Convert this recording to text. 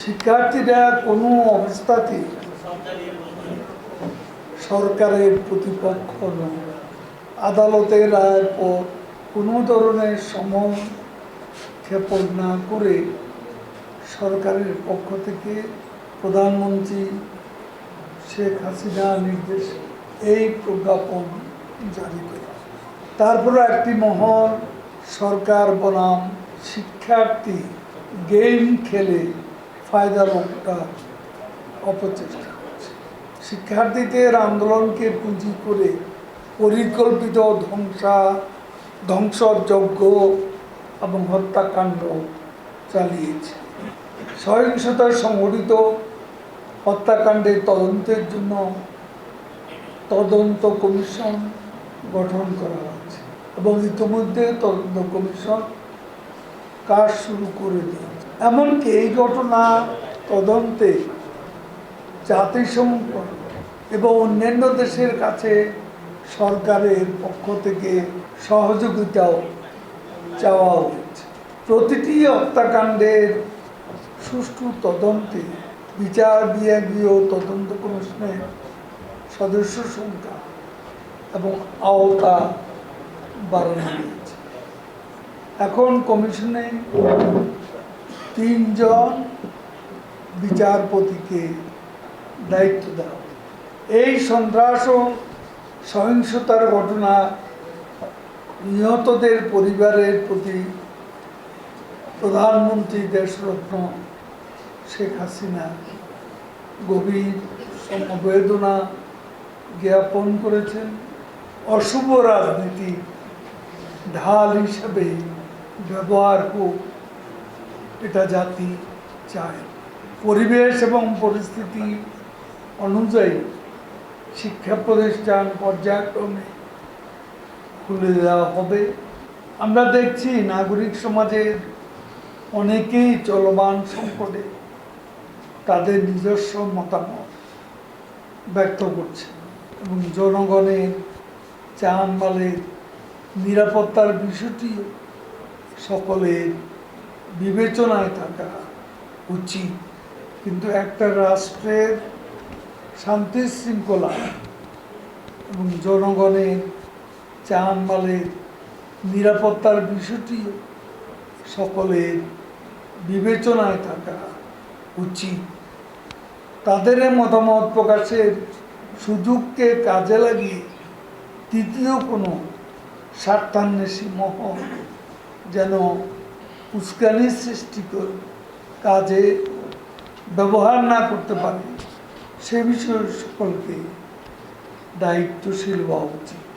শিক্ষার্থীরা কোনো অবস্থাতেই সরকারের প্রতিপক্ষ নয়। আদালতের রায়ের পর কোনো ধরনের সমক্ষেপণ না করে সরকারের পক্ষ থেকে প্রধানমন্ত্রী শেখ হাসিনা নির্দেশ এই প্রজ্ঞাপন জারি করে। তারপরে একটি মহল সরকার বনাম শিক্ষার্থী গেম খেলে ফায়দা লোকটার অপচেষ্টা করছে। শিক্ষার্থীদের আন্দোলনকে পুঁজি করে পরিকল্পিত ধ্বংসা, ধ্বংসযজ্ঞ এবং হত্যাকাণ্ড চালিয়েছে। সহিংসতা সংগঠিত হত্যাকাণ্ডের তদন্তের জন্য তদন্ত কমিশন গঠন করা হয়েছে এবং ইতিমধ্যে তদন্ত কমিশন কাজ শুরু করে দিয়েছে। এমনকি এই ঘটনা তদন্তে জাতিসংঘ এবং অন্যান্য দেশের কাছে সরকারের পক্ষ থেকে সহযোগিতাও চাওয়া হয়েছে। প্রতিটি হত্যাকাণ্ডের সুষ্ঠু তদন্তে বিচার বিভাগীয় তদন্ত কমিশনের সদস্য সংখ্যা এবং আওতা বাড়ানো হয়েছে। এখন কমিশনে তিনজন বিচারপতিকে দায়িত্ব দেওয়া এই সন্ত্রাস ও সহিংসতার ঘটনা নিহতদের পরিবারের প্রতি প্রধানমন্ত্রী দেশরত্ন শেখ হাসিনা গভীর সমবেদনা জ্ঞাপন করেছেন। অশুভ রাজনীতি ঢাল হিসাবে ব্যবহার হোক। এটা জাতি চায়। পরিবেশ এবং পরিস্থিতি অনুযায়ী শিক্ষা প্রতিষ্ঠান পর্যায়ক্রমে খুলে দেওয়া হবে। আমরা দেখছি নাগরিক সমাজের অনেকেই চলমান সংকটে তাদের নিজস্ব মতামত ব্যক্ত করছে এবং জনগণের চানমালের নিরাপত্তার বিষয়টি সকলের বিবেচনায় থাকা উচিত। কিন্তু একটা রাষ্ট্রের শান্তি শৃঙ্খলা এবং জনগণের চানমালের নিরাপত্তার বিষয়টি সকলের বিবেচনায় থাকা উচিত। তাদের মতামত প্রকাশের সুযোগকে কাজে লাগিয়ে তৃতীয় কোনো স্বার্থান্বেষী মহল যেন উস্কানির সৃষ্টি করে কাজে ব্যবহার না করতে পারে। সে বিষয়ে সকলকে দায়িত্বশীল হওয়া উচিত।